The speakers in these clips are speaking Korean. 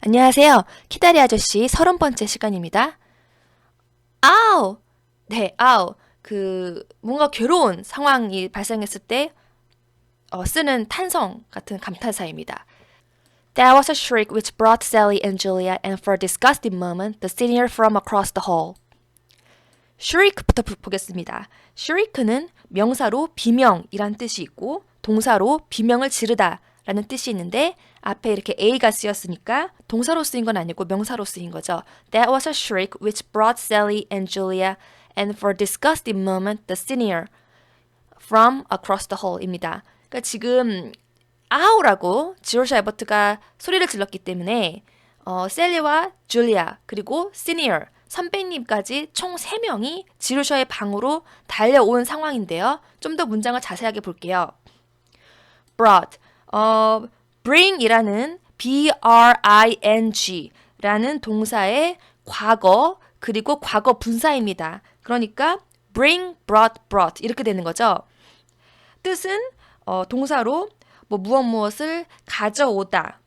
안녕하세요. 키다리 아저씨 서른 번째 시간입니다. 아우! 네, 아우. 그, 뭔가 괴로운 상황이 발생했을 때, 어, 쓰는 탄성 같은 감탄사입니다. That was a shriek which brought Sally and Julia, and for a disgusting moment, the senior from across the hall. shriek부터 보- 보겠습니다. shriek는 명사로 비명이란 뜻이 있고 동사로 비명을 지르다 라는 뜻이 있는데 앞에 이렇게 a가 쓰였으니까 동사로 쓰인 건 아니고 명사로 쓰인 거죠. That was a shriek which brought Sally and Julia and for a disgusting moment the senior from across the hall입니다. 그러니까 지금 아우라고 지로샤 에버트가 소리를 질렀기 때문에 어, 셀리와 줄리아 그리고 시니어 선배님까지 총 3명이 지루셔의 방으로 달려온 상황인데요. 좀 더 문장을 자세하게 볼게요. brought 어, bring이라는 b-r-i-n-g 라는 동사의 과거 그리고 과거 분사입니다. 그러니까 bring, brought, brought 이렇게 되는 거죠. 뜻은 어, 동사로 뭐 무엇 무엇을 가져오다,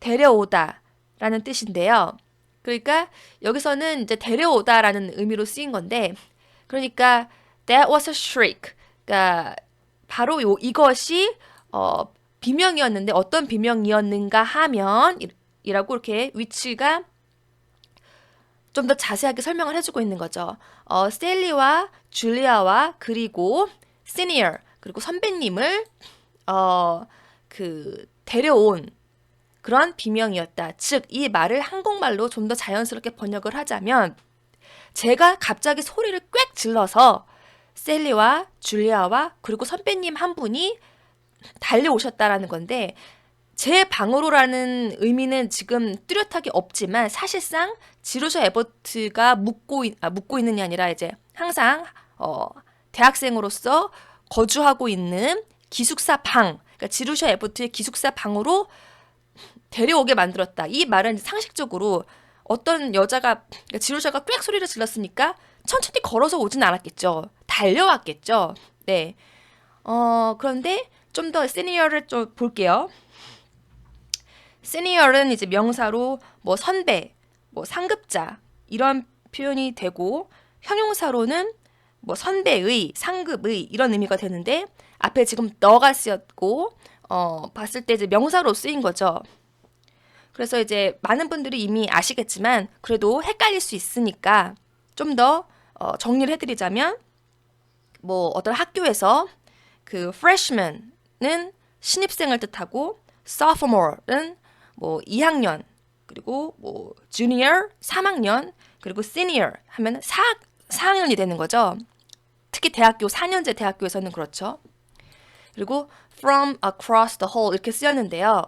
데려오다 라는 뜻인데요. 그러니까 여기서는 이제 데려오다라는 의미로 쓰인 건데 그러니까 that was a shriek. 그러니까 바로 요, 이것이 어, 비명이었는데 어떤 비명이었는가 하면 이- 이라고 이렇게 위치가 좀 더 자세하게 설명을 해주고 있는 거죠. 어, 셀리와 줄리아와 그리고 시니어 그리고 선배님을 어, 그 데려온 그런 비명이었다. 즉, 이 말을 한국말로 좀 더 자연스럽게 번역을 하자면 제가 갑자기 소리를 꽥 질러서 셀리와 줄리아와 그리고 선배님 한 분이 달려오셨다라는 건데 제 방으로라는 의미는 지금 뚜렷하게 없지만 사실상 지루셔 에버트가 묵고, 있, 아, 묵고 있는 게 아니라 이제 항상 어, 대학생으로서 거주하고 있는 기숙사 방, 그러니까 지루셔 에버트의 기숙사 방으로 데려오게 만들었다. 이 말은 상식적으로 어떤 여자가 그러니까 지루샤가 꽥 소리를 질렀으니까 천천히 걸어서 오진 않았겠죠. 달려왔겠죠. 네. 어 그런데 좀 더 시니어를 좀 볼게요. 시니어는 이제 명사로 뭐 선배, 뭐 상급자 이런 표현이 되고 형용사로는 뭐 선배의, 상급의 이런 의미가 되는데 앞에 지금 너가 쓰였고 어 봤을 때 이제 명사로 쓰인 거죠. 그래서 이제 많은 분들이 이미 아시겠지만 그래도 헷갈릴 수 있으니까 좀더 어, 정리를 해드리자면 뭐 어떤 학교에서 그 freshman 은 신입생을 뜻하고 sophomore는 뭐 2학년 그리고 뭐 junior 3학년 그리고 senior 하면 4, 4학년이 되는 거죠. 특히 대학교 4년제 대학교에서는 그렇죠. 그리고 from across the hall 이렇게 쓰였는데요.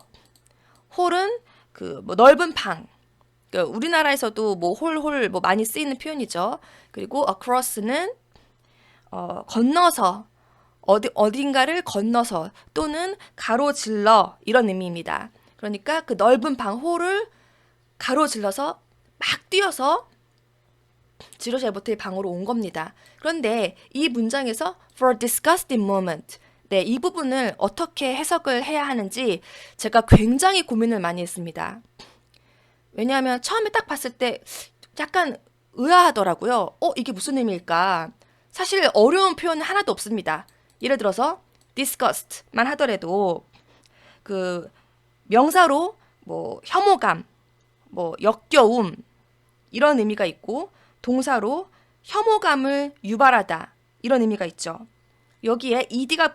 홀은 그 뭐 넓은 방. 그 우리나라에서도 뭐 홀 홀 뭐 많이 쓰이는 표현이죠. 그리고 across는 어, 건너서 어디 어딘가를 건너서 또는 가로질러 이런 의미입니다. 그러니까 그 넓은 방 홀을 가로질러서 막 뛰어서 지로시 에버트의 방으로 온 겁니다. 그런데 이 문장에서 for a disgusting moment 네, 이 부분을 어떻게 해석을 해야 하는지 제가 굉장히 고민을 많이 했습니다. 왜냐하면 처음에 딱 봤을 때 약간 의아하더라고요. 어, 이게 무슨 의미일까? 사실 어려운 표현은 하나도 없습니다. 예를 들어서 disgust만 하더라도 그 명사로 뭐 혐오감, 뭐 역겨움 이런 의미가 있고 동사로 혐오감을 유발하다 이런 의미가 있죠. 여기에 ed가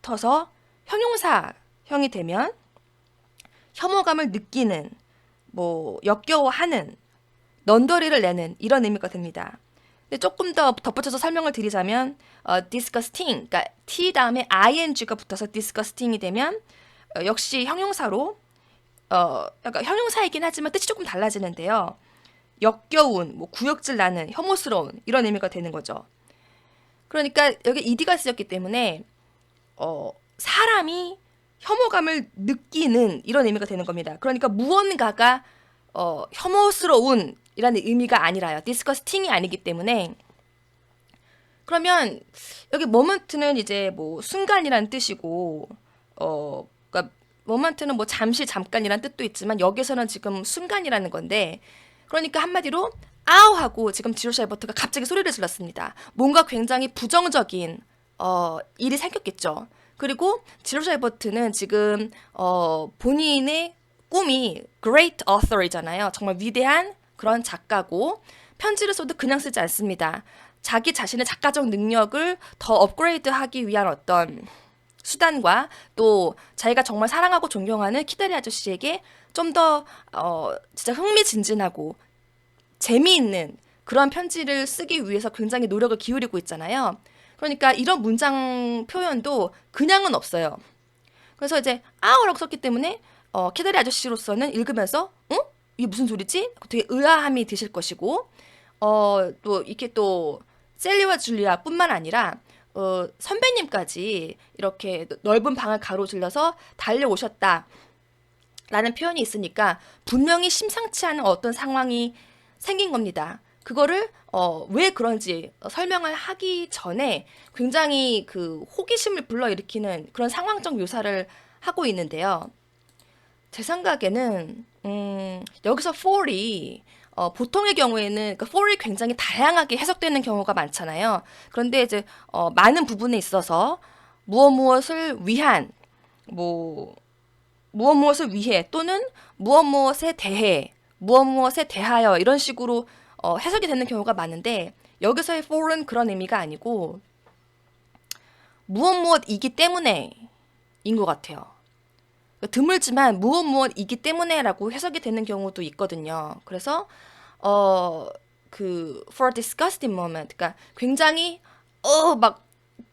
붙어서 형용사형이 되면 혐오감을 느끼는 뭐 역겨워하는 넌더리를 내는 이런 의미가 됩니다. 근데 조금 더 덧붙여서 설명을 드리자면 어, disgusting, 그러니까 t 다음에 ing가 붙어서 disgusting이 되면 어, 역시 형용사로 어, 약간 형용사이긴 하지만 뜻이 조금 달라지는데요. 역겨운, 뭐 구역질 나는, 혐오스러운 이런 의미가 되는 거죠. 그러니까 여기 ed가 쓰였기 때문에 어, 사람이 혐오감을 느끼는 이런 의미가 되는 겁니다. 그러니까 무언가가 어, 혐오스러운 이라는 의미가 아니라요. disgusting이 아니기 때문에 그러면 여기 moment는 이제 뭐 순간이라는 뜻이고 어, 그러니까 모먼트는 뭐 잠시 잠깐이란 뜻도 있지만 여기서는 지금 순간이라는 건데 그러니까 한마디로 아우 하고 지금 지로샤 에버트가 갑자기 소리를 질렀습니다. 뭔가 굉장히 부정적인 어, 일이 생겼겠죠. 그리고 지로샤 에버트는 지금 어, 본인의 꿈이 great author이잖아요. 정말 위대한 그런 작가고 편지를 써도 그냥 쓰지 않습니다. 자기 자신의 작가적 능력을 더 업그레이드하기 위한 어떤 수단과 또 자기가 정말 사랑하고 존경하는 키다리 아저씨에게 좀더 어, 진짜 흥미진진하고 재미있는 그런 편지를 쓰기 위해서 굉장히 노력을 기울이고 있잖아요. 그러니까 이런 문장 표현도 그냥은 없어요. 그래서 이제 아우라고 썼기 때문에 어, 키다리 아저씨로서는 읽으면서 응? 이게 무슨 소리지? 되게 의아함이 드실 것이고 어, 또 이렇게 또 셀리와 줄리아뿐만 아니라 어, 선배님까지 이렇게 넓은 방을 가로질러서 달려오셨다. 라는 표현이 있으니까 분명히 심상치 않은 어떤 상황이 생긴 겁니다. 그거를 어, 왜 그런지 설명을 하기 전에 굉장히 그 호기심을 불러일으키는 그런 상황적 묘사를 하고 있는데요. 제 생각에는 음, 여기서 for이 어, 보통의 경우에는 그 for이 굉장히 다양하게 해석되는 경우가 많잖아요. 그런데 이제 어, 많은 부분에 있어서 무엇 무엇을 위한 뭐 무엇 무엇을 위해 또는 무엇 무엇에 대해 무엇 무엇에 대하여 이런 식으로 어, 해석이 되는 경우가 많은데 여기서의 for은 그런 의미가 아니고 무엇 무엇이기 때문에인 것 같아요. 드물지만 무엇 무엇이기 때문에라고 해석이 되는 경우도 있거든요. 그래서 어 그 for disgusting moment, 그러니까 굉장히 어막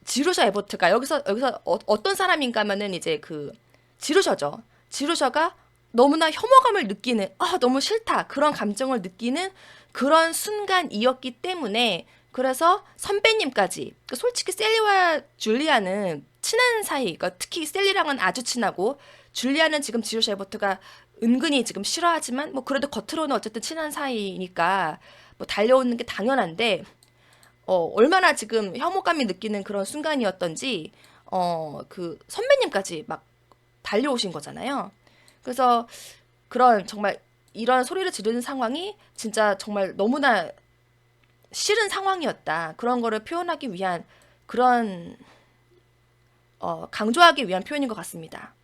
지루셔 에버트가 여기서 여기서 어, 떤 사람인가면은 이제 그 지루셔죠. 지루셔가 너무나 혐오감을 느끼는 아 너무 싫다 그런 감정을 느끼는 그런 순간이었기 때문에 그래서 선배님까지 그 솔직히 셀리와 줄리아는 친한 사이 그러니까 특히 셀리랑은 아주 친하고 줄리아는 지금 지루샤 에버트가 은근히 지금 싫어하지만 뭐 그래도 겉으로는 어쨌든 친한 사이니까 뭐 달려오는 게 당연한데 어 얼마나 지금 혐오감이 느끼는 그런 순간이었던지 어 그 선배님까지 막 달려오신 거잖아요. 그래서 그런 정말 이런 소리를 지르는 상황이 진짜 정말 너무나 싫은 상황이었다. 그런 거를 표현하기 위한 그런 어, 강조하기 위한 표현인 것 같습니다.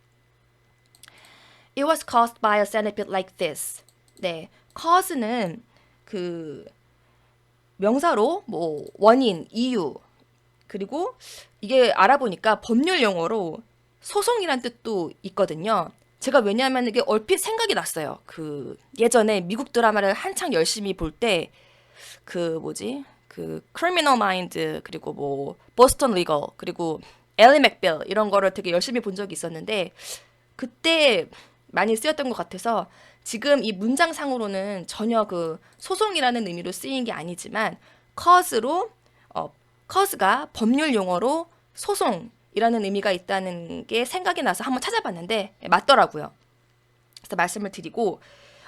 It was caused by a centipede like this. 네, cause는 그 명사로 뭐 원인, 이유 그리고 이게 알아보니까 법률 용어로 소송이란 뜻도 있거든요. 제가 왜냐하면 이게 얼핏 생각이 났어요. 그 예전에 미국 드라마를 한창 열심히 볼 때 그 뭐지? 그 크리미널 마인드 그리고 뭐 보스턴 리거 그리고 엘리 맥빌 이런 거를 되게 열심히 본 적이 있었는데 그때 많이 쓰였던 것 같아서 지금 이 문장상으로는 전혀 그 소송이라는 의미로 쓰인 게 아니지만 cause로 어 cause가 법률 용어로 소송이라는 의미가 있다는 게 생각이 나서 한번 찾아봤는데 맞더라고요. 그래서 말씀을 드리고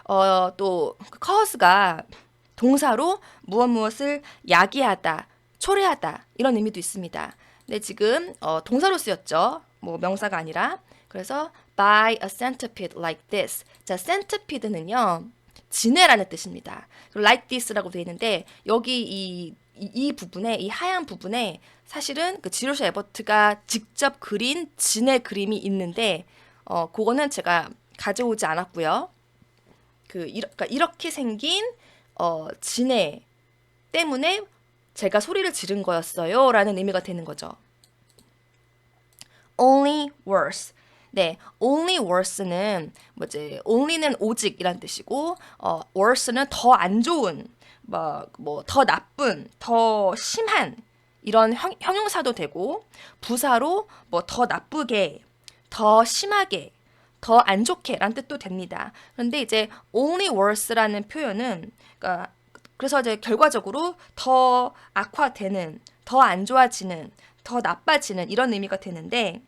어 또 cause가 동사로 무엇 무엇을 야기하다, 초래하다 이런 의미도 있습니다. 근데 지금 어, 동사로 쓰였죠. 뭐 명사가 아니라 그래서 by a centipede like this. 자, centipede는요. 진해라는 뜻입니다. like this라고 되어 있는데 여기 이, 이, 이 부분에 이 하얀 부분에 사실은 그 지로샤 에버트가 직접 그린 진해 그림이 있는데 어 그거는 제가 가져오지 않았고요. 그 이러, 그러니까 이렇게 생긴 어 진해 때문에 제가 소리를 지른 거였어요라는 의미가 되는 거죠. only worse. 네, only worse는 뭐지? only는 오직이란 뜻이고, 어, worse는 더 안 좋은, 뭐, 뭐, 더 나쁜, 더 심한 이런 형, 형용사도 되고, 부사로 뭐 더 나쁘게, 더 심하게, 더 안 좋게란 뜻도 됩니다. 그런데 이제 only worse라는 표현은, 그러니까 그래서 이제 결과적으로 더 악화되는, 더 안 좋아지는, 더 나빠지는 이런 의미가 되는데,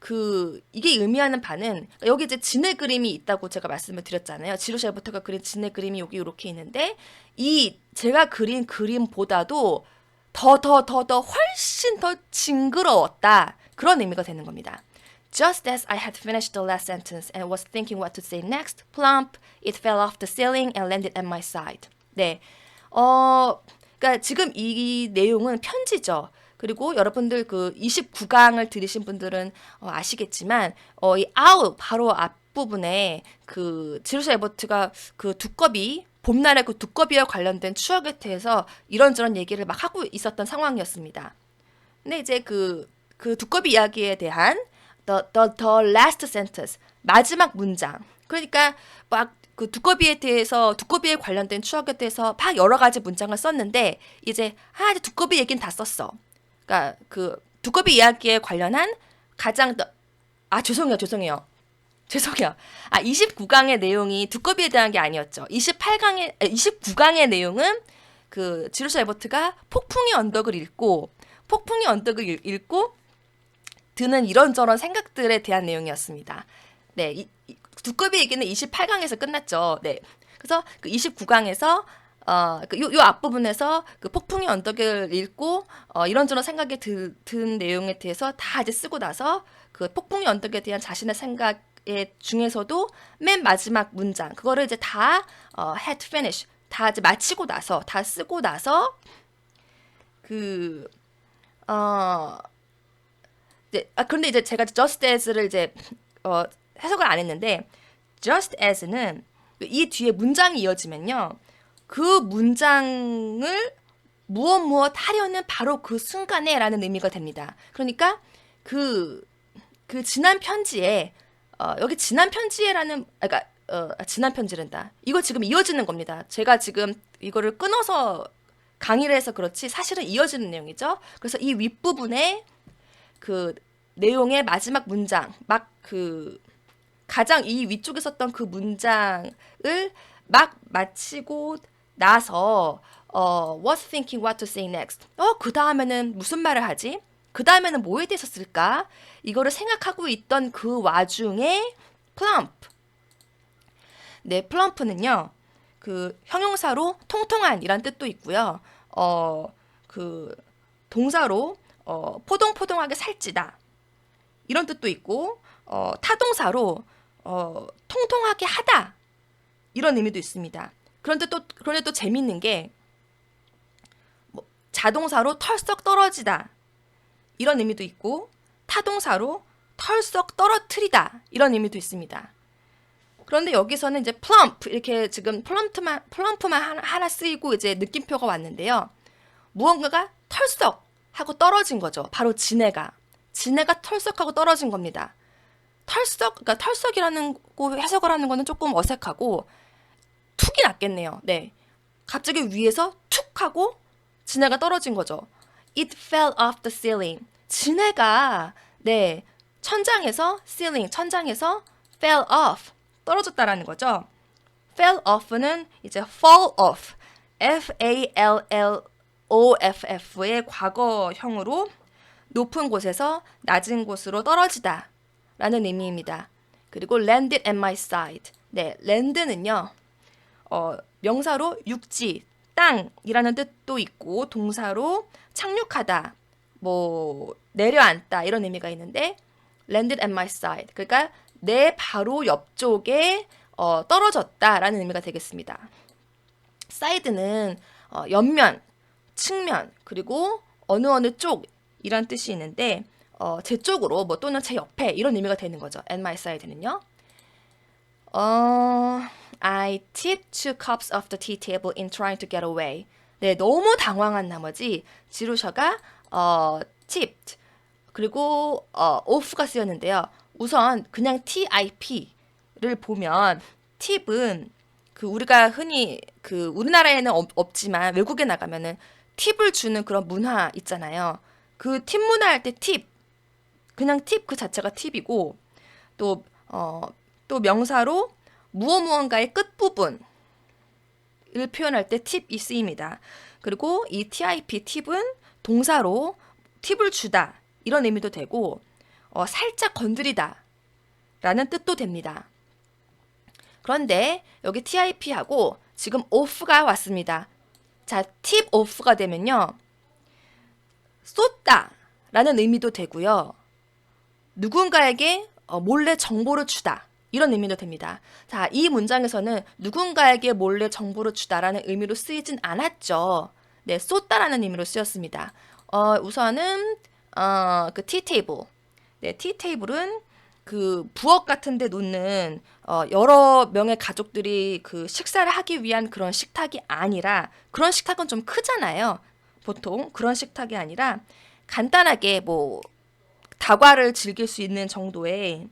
그 이게 의미하는 바는 여기 이제 진의 그림이 있다고 제가 말씀을 드렸잖아요. 지루샤부터가 그린 진의 그림이 여기 이렇게 있는데 이 제가 그린 그림보다도 더 더 더 더 훨씬 더 징그러웠다 그런 의미가 되는 겁니다. Just as I had finished the last sentence and was thinking what to say next, plump, it fell off the ceiling and landed at my side. 네. 어, 그러니까 지금 이 내용은 편지죠. 그리고 여러분들 그 29강을 들으신 분들은 어, 아시겠지만 어, 이 아우 바로 앞부분에 그 지루사 에버트가 그 두꺼비 봄날의 그 두꺼비와 관련된 추억에 대해서 이런저런 얘기를 막 하고 있었던 상황이었습니다. 근데 이제 그, 그 두꺼비 이야기에 대한 the, the, the last sentence 마지막 문장 그러니까 막 그 두꺼비에 대해서 두꺼비에 관련된 추억에 대해서 막 여러 가지 문장을 썼는데 이제 아 이제 두꺼비 얘기는 다 썼어. 그러니까 그 두꺼비 이야기에 관련한 가장 더, 아 죄송해요 죄송해요 죄송해요. 아 29강의 내용이 두꺼비에 대한 게 아니었죠. 28강의 29강의 내용은 그 지루사 에버트가 폭풍의 언덕을 읽고 폭풍의 언덕을 읽- 읽고 드는 이런저런 생각들에 대한 내용이었습니다. 네, 이, 이- 두꺼비 얘기는 28강에서 끝났죠. 네, 그래서 그 29강에서 어, 그 요, 요 앞부분에서 그 폭풍의 언덕을 읽고 어, 이런저런 생각이 드, 든 내용에 대해서 다 이제 쓰고 나서 그 폭풍의 언덕에 대한 자신의 생각 의 중에서도 맨 마지막 문장 그거를 이제 다 어, had finish 다 이제 마치고 나서 다 쓰고 나서 그 어, 이제 아 그런데 이제 제가 just as를 이제 어, 해석을 안 했는데 just as는 이 뒤에 문장이 이어지면요. 그 문장을 무엇 무엇 하려는 바로 그 순간에 라는 의미가 됩니다. 그러니까 그, 그 지난 편지에 어, 여기 지난 편지에라는 아, 그러니까 어, 아, 지난 편지란다. 이거 지금 이어지는 겁니다. 제가 지금 이거를 끊어서 강의를 해서 그렇지 사실은 이어지는 내용이죠. 그래서 이 윗부분에 그 내용의 마지막 문장 막 그 가장 이 위쪽에 썼던 그 문장을 막 마치고 나서 어 was thinking what to say next. 어 그 다음에는 무슨 말을 하지? 그 다음에는 뭐에 대해서 쓸까? 이거를 생각하고 있던 그 와중에 plump. 네, plump는요. 그 형용사로 통통한이란 뜻도 있고요. 어 그 동사로 어 포동포동하게 살찌다. 이런 뜻도 있고 어, 타동사로 어, 통통하게 하다 이런 의미도 있습니다. 그런데 또 그런데 또 재밌는 게 뭐, 자동사로 털썩 떨어지다 이런 의미도 있고 타동사로 털썩 떨어뜨리다 이런 의미도 있습니다. 그런데 여기서는 이제 plump 이렇게 지금 플럼프만 플럼프만 하나, 하나 쓰이고 이제 느낌표가 왔는데요. 무언가가 털썩 하고 떨어진 거죠. 바로 진해가 진해가 털썩하고 떨어진 겁니다. 털썩, 그러니까 털썩이라는 거 해석을 하는 거는 조금 어색하고 툭이 났겠네요. 네. 갑자기 위에서 툭 하고 진해가 떨어진 거죠. It fell off the ceiling. 진해가 네 천장에서 ceiling 천장에서 fell off 떨어졌다라는 거죠. fell off는 이제 fall off, f a l l o f f의 과거형으로 높은 곳에서 낮은 곳으로 떨어지다 라는 의미입니다. 그리고 landed at my side. 네, land는요. 어, 명사로 육지, 땅이라는 뜻도 있고 동사로 착륙하다, 뭐 내려앉다 이런 의미가 있는데 landed at my side. 그러니까 내 바로 옆쪽에 어, 떨어졌다라는 의미가 되겠습니다. side는 어, 옆면, 측면 그리고 어느 어느 쪽 이란 뜻이 있는데 어, 제 쪽으로 뭐 또는 제 옆에 이런 의미가 되는 거죠. at my side는요. 어, I tipped two cups off the tea table in trying to get away. 네, 너무 당황한 나머지 지루셔가 어, tipped 그리고 어, off가 쓰였는데요. 우선 그냥 TIP를 보면 팁은 그 우리가 흔히 그 우리나라에는 없, 없지만 외국에 나가면은 팁을 주는 그런 문화 있잖아요. 그 팁 문화 할 때 팁, 그냥 팁 그 자체가 팁이고 또 어, 또 명사로 무엇 무언가의 끝부분을 표현할 때 팁이 쓰입니다. 그리고 이 tip 팁은 동사로 팁을 주다 이런 의미도 되고 어, 살짝 건드리다 라는 뜻도 됩니다. 그런데 여기 tip하고 지금 off가 왔습니다. 자, tip off가 되면요. 쏟다 라는 의미도 되고요. 누군가에게 어, 몰래 정보를 주다. 이런 의미도 됩니다. 자, 이 문장에서는 누군가에게 몰래 정보를 주다라는 의미로 쓰이진 않았죠. 네, 쏟다라는 의미로 쓰였습니다. 어, 우선은 어, 그 티테이블. 네, 티테이블은 그 부엌 같은 데 놓는 어, 여러 명의 가족들이 그 식사를 하기 위한 그런 식탁이 아니라 그런 식탁은 좀 크잖아요. 보통 그런 식탁이 아니라 간단하게 뭐 다과를 즐길 수 있는 정도의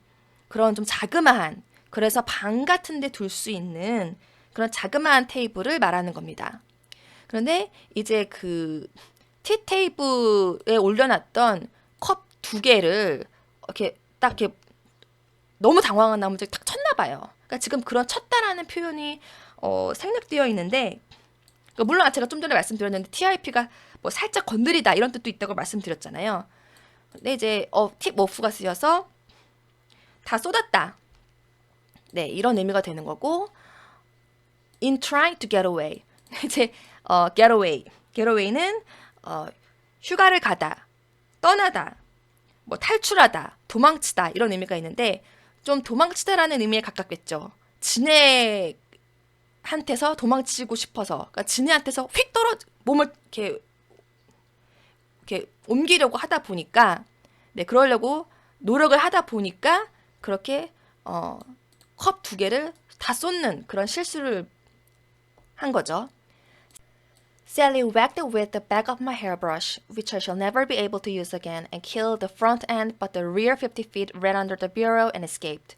그런 좀 자그마한 그래서 방 같은 데 둘 수 있는 그런 자그마한 테이블을 말하는 겁니다. 그런데 이제 그 티 테이블에 올려놨던 컵 두 개를 이렇게 딱 이렇게 너무 당황한 나머지 딱 쳤나 봐요. 그러니까 지금 그런 쳤다라는 표현이 어, 생략되어 있는데 그러니까 물론 제가 좀 전에 말씀드렸는데 TIP가 뭐 살짝 건드리다 이런 뜻도 있다고 말씀드렸잖아요. 근데 이제 어, 팁 워프가 쓰여서 다 쏟았다. 네, 이런 의미가 되는 거고 in trying to get away. 이제 어, get away. get away는 어, 휴가를 가다, 떠나다, 뭐 탈출하다, 도망치다 이런 의미가 있는데 좀 도망치다라는 의미에 가깝겠죠. 지네한테서 도망치고 싶어서, 그러니까 지네한테서 휙 떨어 몸을 이렇게 이렇게 옮기려고 하다 보니까, 네 그러려고 노력을 하다 보니까 그렇게 어, 컵 두 개를 다 쏟는 그런 실수를 한 거죠. Sally whacked it with the back of my hairbrush, which I shall never be able to use again, and killed the front end, but the rear 50 feet ran under the bureau and escaped.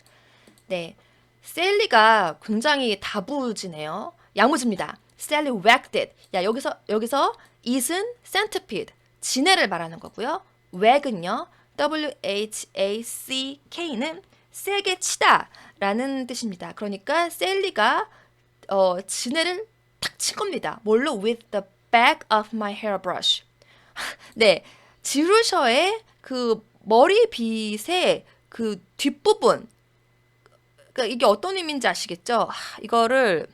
네, 셀리가 굉장히 다부지네요. 야무집니다. Sally whacked it. 야 여기서 여기서 it은 centipede, 지네를 말하는 거고요. whack은요, W H A C K는 세게 치다라는 뜻입니다. 그러니까 셀리가 어, 지네를 탁 친 겁니다. 뭘로? With the back of my hairbrush. 네, 지루셔의 그 머리빗의 그 뒷부분. 그러니까 이게 어떤 의미인지 아시겠죠? 하, 이거를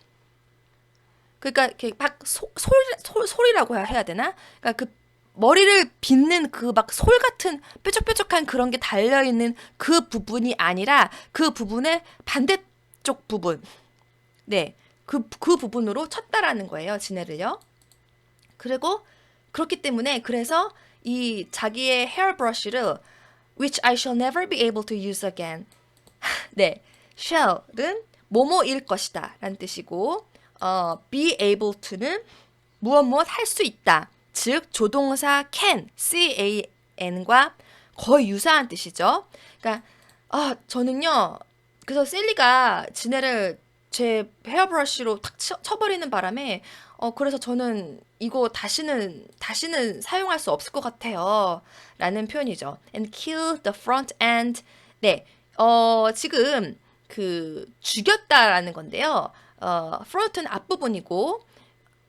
그러니까 이렇게 막 소, 소리, 소, 소리라고 해야 되나? 그러니까 그 머리를 빗는 그 막 솔 같은 뾰족뾰족한 그런 게 달려 있는 그 부분이 아니라 그 부분의 반대쪽 부분. 네. 그, 그 부분으로 쳤다라는 거예요, 지네를요. 그리고 그렇기 때문에 그래서 이 자기의 헤어 브러쉬를 which I shall never be able to use again. 네, shall은 뭐뭐일 것이다 라는 뜻이고 어, be able to는 무엇 무엇 할 수 있다. 즉 조동사 can, c-a-n과 거의 유사한 뜻이죠. 그러니까 아, 저는요. 그래서 셀리가 지네를 제 헤어브러쉬로 탁 쳐, 쳐버리는 바람에 어 그래서 저는 이거 다시는 다시는 사용할 수 없을 것 같아요. 라는 표현이죠. and kill the front end. 네. 어 지금 그 죽였다라는 건데요. 어 front은 앞부분이고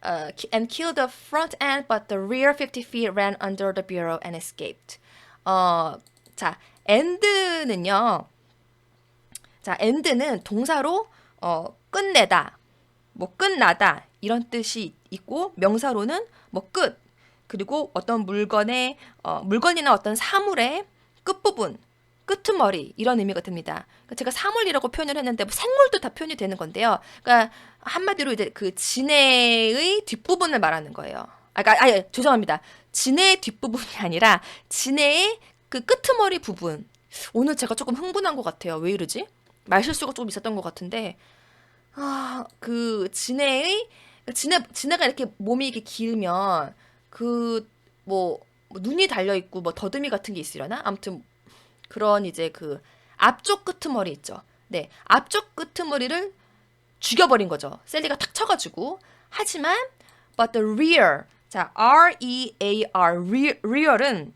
uh, and killed the front end, but the rear 50 feet ran under the bureau and escaped. 어, 자, end는요. 자, end는 동사로 어, 끝내다, 뭐 끝나다 이런 뜻이 있고 명사로는 뭐 끝, 그리고 어떤 물건의 어, 물건이나 어떤 사물의 끝부분, 끄트머리 이런 의미가 듭니다. 그러니까 제가 사물이라고 표현을 했는데 뭐 생물도 다 표현이 되는 건데요. 그러니까 한마디로 이제 그 진해의 뒷부분을 말하는 거예요. 아, 아, 아 죄송합니다. 진해의 뒷부분이 아니라 진해의 그 끄트머리 부분. 오늘 제가 조금 흥분한 것 같아요. 왜 이러지? 말실수가 조금 있었던 것 같은데 아, 그 진해의 진해 진해가 이렇게 몸이 이렇게 길면 그뭐 눈이 달려 있고 뭐 더듬이 같은 게 있으려나? 아무튼 그런 이제 그 앞쪽 끄트머리 있죠. 네, 앞쪽 끄트머리를 죽여버린 거죠. 셀리가 탁 쳐가지고. 하지만 but the rear, 자 R E A R rear은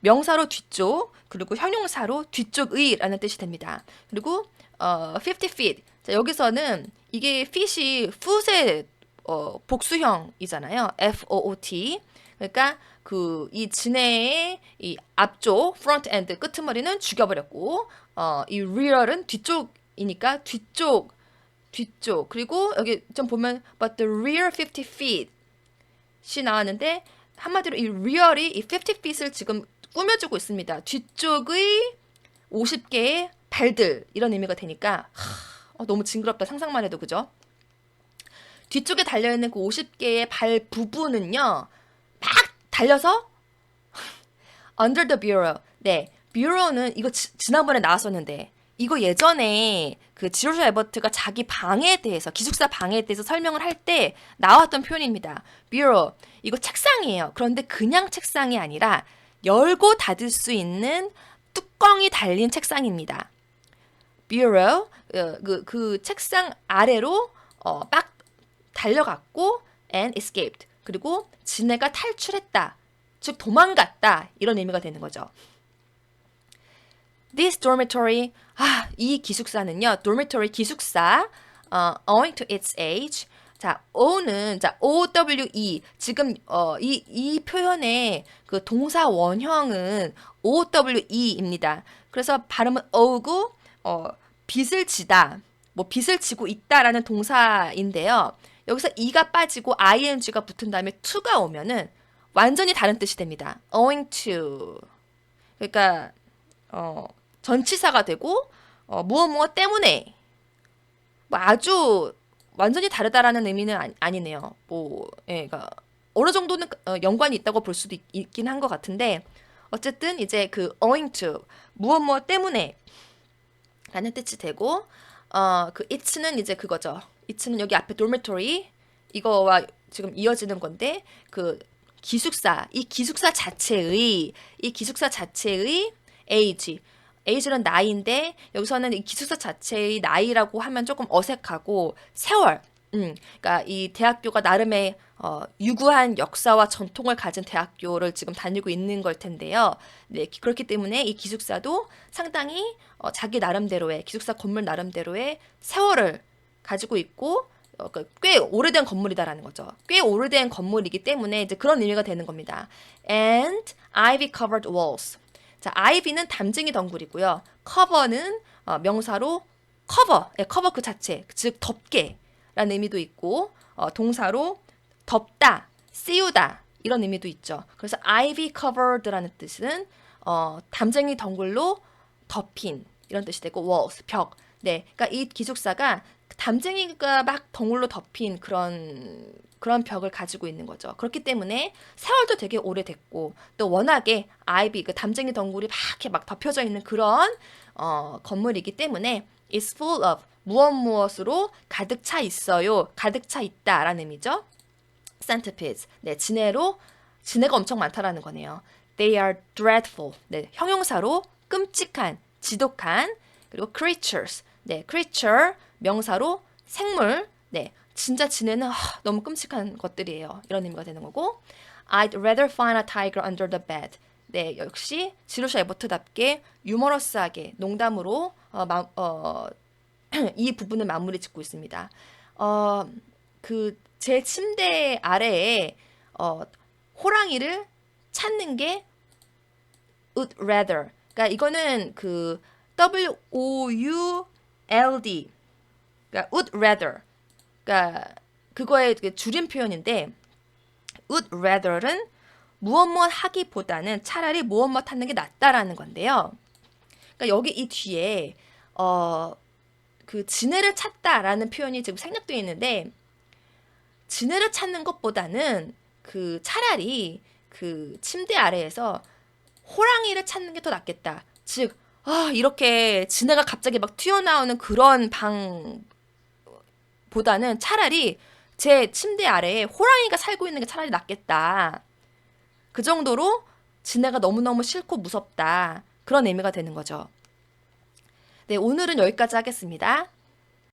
명사로 뒤쪽 그리고 형용사로 뒤쪽의라는 뜻이 됩니다. 그리고 어, 50 feet. 자, 여기서는 이게 feet이 foot의 어, 복수형이잖아요. F O O T. 그러니까 그 이 진해의 이 앞쪽 front end 끄트머리는 죽여버렸고 어, 이 rear은 뒤쪽이니까 뒤쪽 뒤쪽 그리고 여기 좀 보면 but the rear 50 feet이 나왔는데 한마디로 이 rear이 이 50 feet을 지금 꾸며주고 있습니다. 뒤쪽의 50개의 발들 이런 의미가 되니까 하, 어, 너무 징그럽다 상상만 해도 그죠? 뒤쪽에 달려 있는 그 50개의 발 부분은요. 막 달려서 under the bureau. 네. bureau는 이거 지, 지난번에 나왔었는데 이거 예전에 그 지로샤 에버트가 자기 방에 대해서 기숙사 방에 대해서 설명을 할 때 나왔던 표현입니다. bureau 이거 책상이에요. 그런데 그냥 책상이 아니라 열고 닫을 수 있는 뚜껑이 달린 책상입니다. bureau 어, 그, 그 책상 아래로 어, 막 달려갔고 and escaped 그리고 지네가 탈출했다 즉 도망갔다 이런 의미가 되는 거죠. This dormitory 아, 이 기숙사는요. dormitory 기숙사 어, owing to its age 자, O는 자, OWE 지금 어, 이, 이 표현의 그 동사 원형은 OWE입니다. 그래서 발음은 O고 어, 빚을 지다, 뭐 빚을 지고 있다라는 동사인데요. 여기서 e가 빠지고 ing가 붙은 다음에 to가 오면은 완전히 다른 뜻이 됩니다. owing to 그러니까 어, 전치사가 되고 어, 무엇 무엇 때문에 뭐 아주 완전히 다르다라는 의미는 아니, 네요 뭐, 예, 그러니까 어느 정도는 어, 연관이 있다고 볼 수도 있, 긴 한 것 같은데 어쨌든 이제 그 owing to 무엇 무엇 때문에 라는 뜻이 되고 어, 그 it는 이제 그거죠. It는 여기 앞에 dormitory. 이거와 지금 이어지는 건데 그 기숙사 이 기숙사 자체의 이 기숙사 자체의 age. age는 나이인데 여기서는 이 기숙사 자체의 나이라고 하면 조금 어색하고 세월. 음, 그러니까 이 대학교가 나름의 어, 유구한 역사와 전통을 가진 대학교를 지금 다니고 있는 걸 텐데요. 네, 그렇기 때문에 이 기숙사도 상당히 어, 자기 나름대로의 기숙사 건물 나름대로의 세월을 가지고 있고 어, 그꽤 오래된 건물이다라는 거죠. 꽤 오래된 건물이기 때문에 이제 그런 의미가 되는 겁니다. And ivy covered walls. 자, ivy는 담쟁이 덩굴이고요. cover는 어, 명사로 cover, 예, cover 그 자체, 즉 덮게라는 의미도 있고 어, 동사로 덮다, 씌우다 이런 의미도 있죠. 그래서 ivy covered라는 뜻은 어, 담쟁이 덩굴로 덮인 이런 뜻이 되고 walls 벽. 네, 그러니까 이 기숙사가 담쟁이가 막 덩굴로 덮인 그런 그런 벽을 가지고 있는 거죠. 그렇기 때문에 세월도 되게 오래됐고 또 워낙에 아이비 그 담쟁이 덩굴이 막 이렇게 막 덮여져 있는 그런 어, 건물이기 때문에 is full of 무엇 무엇으로 가득 차 있어요. 가득 차 있다라는 의미죠. centipedes. 네, 진해로 진해가 엄청 많다라는 거네요. They are dreadful. 네, 형용사로 끔찍한, 지독한. 그리고 creatures. 네, creature 명사로 생물. 네, 진짜 지네는 하, 너무 끔찍한 것들이에요. 이런 의미가 되는 거고. I'd rather find a tiger under the bed. 네, 역시 지루샤 에버트답게 유머러스하게 농담으로 어, 마, 어, 이 부분을 마무리 짓고 있습니다. 어, 그 제 침대 아래에 어, 호랑이를 찾는 게 would rather. 그러니까 이거는 그 W O U L D. 그러니까 would rather. 그러니까 그거의 그 줄임 표현인데 would rather는 무엇 무엇 하기보다는 차라리 무엇 무엇 하는 게 낫다라는 건데요. 그러니까 여기 이 뒤에 어그 지네를 찾다라는 표현이 지금 생략되어 있는데 지네를 찾는 것보다는 그 차라리 그 침대 아래에서 호랑이를 찾는 게 더 낫겠다. 즉, 아, 이렇게 지네가 갑자기 막 튀어나오는 그런 방 보다는 차라리 제 침대 아래에 호랑이가 살고 있는 게 차라리 낫겠다. 그 정도로 지네가 너무너무 싫고 무섭다. 그런 의미가 되는 거죠. 네, 오늘은 여기까지 하겠습니다.